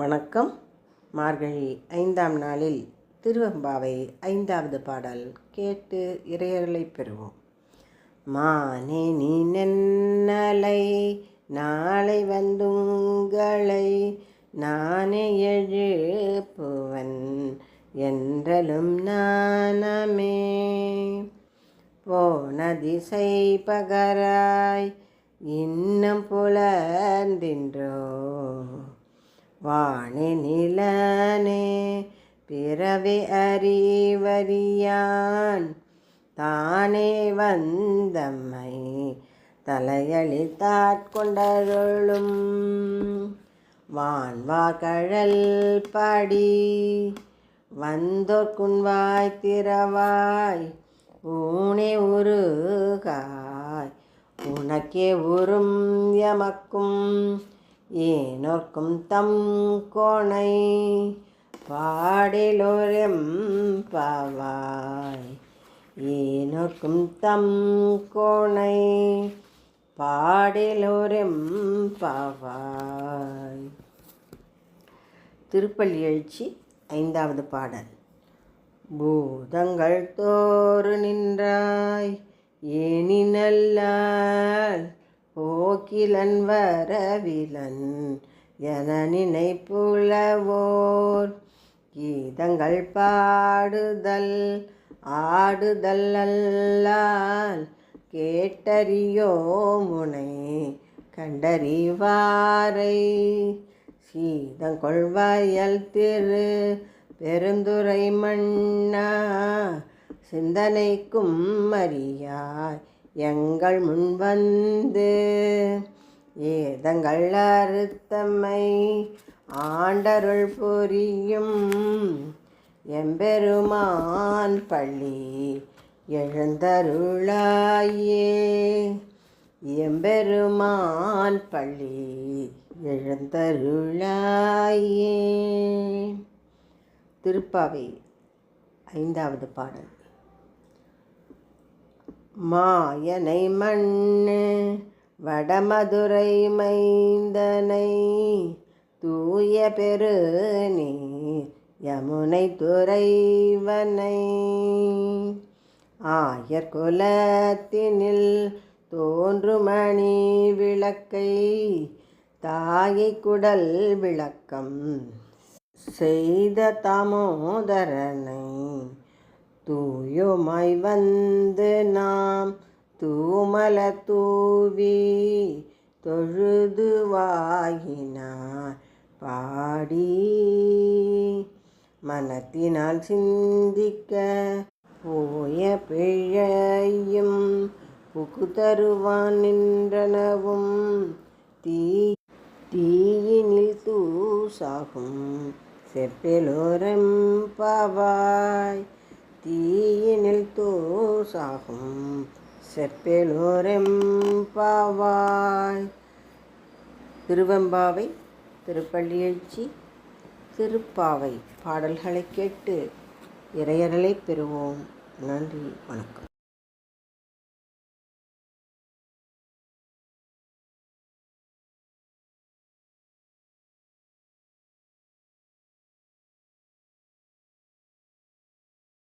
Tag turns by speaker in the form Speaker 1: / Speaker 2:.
Speaker 1: வணக்கம். மார்கழி ஐந்தாம் நாளில் திருவெம்பாவை ஐந்தாவது பாடல் கேட்டு இறையர்களை பெறுவோம். மானே நீ நென்னலை நாளை வந்துங்களை நானே எழுப்புவன் என்றலும் நானமே. போன திசை பகராய் இன்னும் புலர்ந்தின்றோ வாணி நிலனே பிறவி அறிவறியான். தானே வந்தம்மை தலையளித்தாட்கொண்டருளும் வான்வார்கழல் பாடி வந்தோர்க்குன்வாய் திறவாய். ஊனே உருகாய் உனக்கே உறும் எமக்கும். ஏனோர்க்கும் தம் கோணை பாடிலோரெம் பாவாய். ஏனோர்க்கும் தம் கோணை பாடிலோரெம் பாவாய். திருப்பள்ளி எழுச்சி ஐந்தாவது பாடல். பூதங்கள் தோறு நின்றாய் ஏனி நல்லால் ஓக்கிலன் வரவிலன் என நினைப்புலவோர் கீதங்கள் பாடுதல் ஆடுதல் அல்லால் கேட்டறியோ முனை கண்டறிவாரை. சீதங்கொள்வாயல் திரு பெருந்துரை மண்ணா சிந்தனைக்கும் அறியாய். எங்கள் முன்வந்து ஏதங்கள் அறுத்தம்மை ஆண்டருள் புரியும் எம்பெருமான் பள்ளி எழுந்தருளாயே. எம்பெருமான் பள்ளி எழுந்தருளாயே. திருப்பாவை ஐந்தாவது பாடல். மாயனை மண்ணு வடமதுரை மைந்தனை தூய பெரு நீ யமுனை துறைவனை. ஆயர் குலத்தினில் தோன்றுமணி விளக்கை தாயை குடல் விளக்கம் செய்த தாமோதரனை தூயுமை வந்து நாம் தூமல தூவி தொழுதுவாயினார். பாடி மனத்தினால் சிந்திக்க போய பிழையும் புகுதருவான் நின்றனவும். தீ தீயினில் தூசாகும் செப்பிலோரம் பவாய். தீயினில் தூசாகும். செப்பெலோரம் பாவாய் திருவெம்பாவை திருப்பள்ளியழ்ச்சி திருப்பாவை பாடல்களை கேட்டு இறையரலை பெறுவோம். நன்றி வணக்கம்.